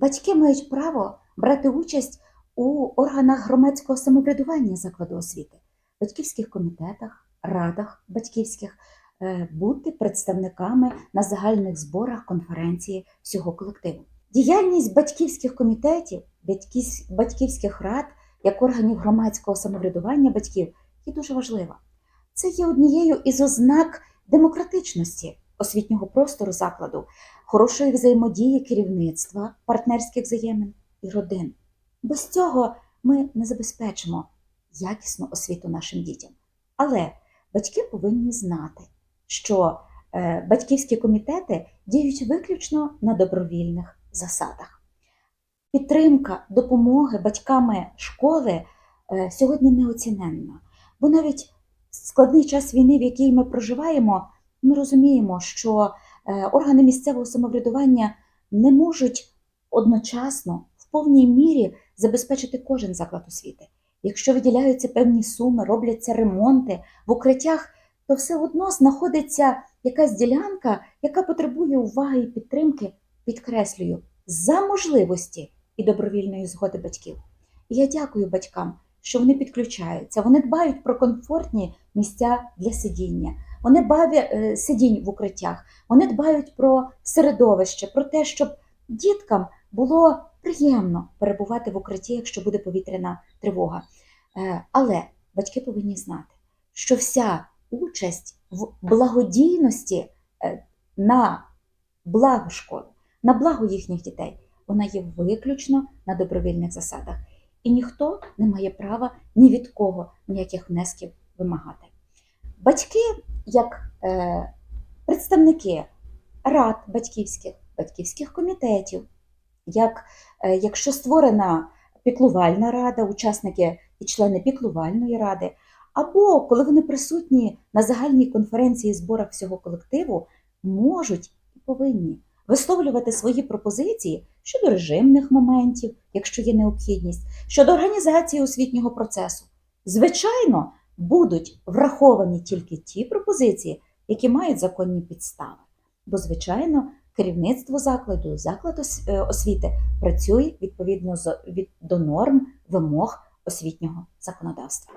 Батьки мають право брати участь у органах громадського самоврядування закладу освіти, батьківських комітетах, радах батьківських, е, бути представниками на загальних зборах конференції всього колективу. Діяльність батьківських комітетів, батьківських рад як органів громадського самоврядування батьків є дуже важлива. Це є однією із ознак демократичності освітнього простору закладу, хорошої взаємодії керівництва, партнерських взаємин і родин. Без цього ми не забезпечимо якісну освіту нашим дітям. Але батьки повинні знати, що е, батьківські комітети діють виключно на добровільних засадах. Підтримка допомоги батьками школи е, сьогодні неоціненна, бо навіть складний час війни, в який ми проживаємо, ми розуміємо, що е, органи місцевого самоврядування не можуть одночасно в повній мірі забезпечити кожен заклад освіти. Якщо виділяються певні суми, робляться ремонти в укриттях, то все одно знаходиться якась ділянка, яка потребує уваги і підтримки, підкреслюю, за можливості і добровільної згоди батьків. І я дякую батькам, що вони підключаються, вони дбають про комфортні місця для сидіння, вони бавлять е, сидінь в укриттях, вони дбають про середовище, про те, щоб діткам було приємно перебувати в укритті, якщо буде повітряна тривога. Е, Але батьки повинні знати, що вся участь в благодійності е, на благо школи, на благо їхніх дітей, вона є виключно на добровільних засадах. І ніхто не має права ні від кого ніяких внесків вимагати. Батьки, як е, представники рад батьківських, батьківських комітетів, як е, якщо створена піклувальна рада, учасники і члени піклувальної ради, або коли вони присутні на загальній конференції зборах всього колективу, можуть і повинні висловлювати свої пропозиції щодо режимних моментів, якщо є необхідність, щодо організації освітнього процесу. Звичайно, будуть враховані тільки ті пропозиції, які мають законні підстави. Бо, звичайно, керівництво закладу, заклад е, освіти працює відповідно до норм вимог освітнього законодавства.